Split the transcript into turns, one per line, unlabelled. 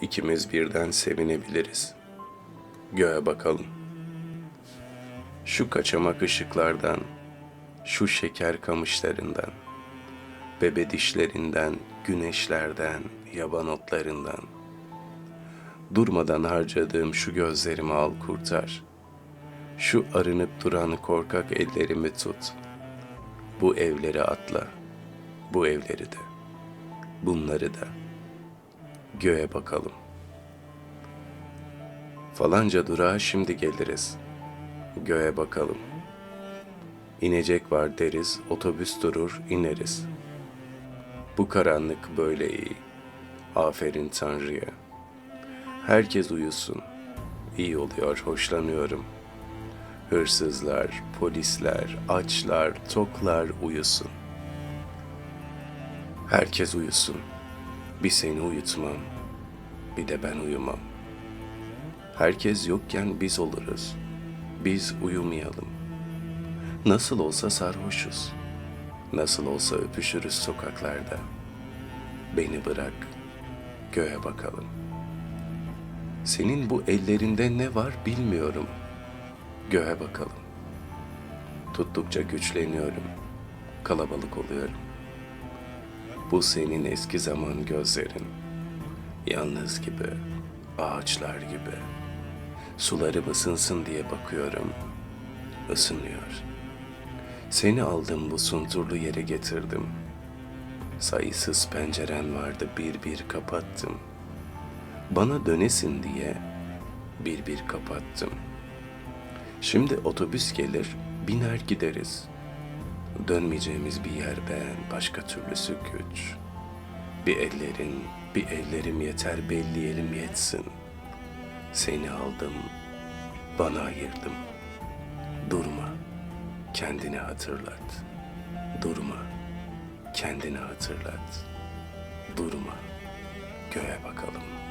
ikimiz birden sevinebiliriz. Göğe bakalım. Şu kaçamak ışıklardan, şu şeker kamışlarından, bebe dişlerinden, güneşlerden, yaban otlarından. Durmadan harcadığım şu gözlerimi al kurtar. Şu arınıp duran korkak ellerimi tut. Bu evleri atla. Bu evleri de. Bunları da. Göğe bakalım. Falanca durağa şimdi geliriz. Göğe bakalım. İnecek var deriz, otobüs durur, ineriz. Bu karanlık böyle iyi. Aferin Tanrı'ya. Herkes uyusun. İyi oluyor, hoşlanıyorum. Hırsızlar, polisler, açlar, toklar uyusun. Herkes uyusun. Bir seni uyutmam. Bir de ben uyumam. Herkes yokken biz oluruz. Biz uyumayalım. Nasıl olsa sarhoşuz. Nasıl olsa öpüşürüz sokaklarda. Beni bırak, göğe bakalım. Senin bu ellerinde ne var bilmiyorum. Göğe bakalım. Tuttukça güçleniyorum. Kalabalık oluyorum. Bu senin eski zaman gözlerin. Yalnız gibi, ağaçlar gibi. Sularım ısınsın diye bakıyorum. Isınıyor. Seni aldım bu sunturlu yere getirdim. Sayısız penceren vardı bir bir kapattım. Bana dönesin diye bir bir kapattım. Şimdi otobüs gelir, biner gideriz. Dönmeyeceğimiz bir yer ben, başka türlüsü güç. Bir ellerin, bir ellerim yeter belleyelim yetsin. Seni aldım, bana ayırdım. Durma, kendini hatırlat. Durma, kendini hatırlat. Durma, göğe bakalım.''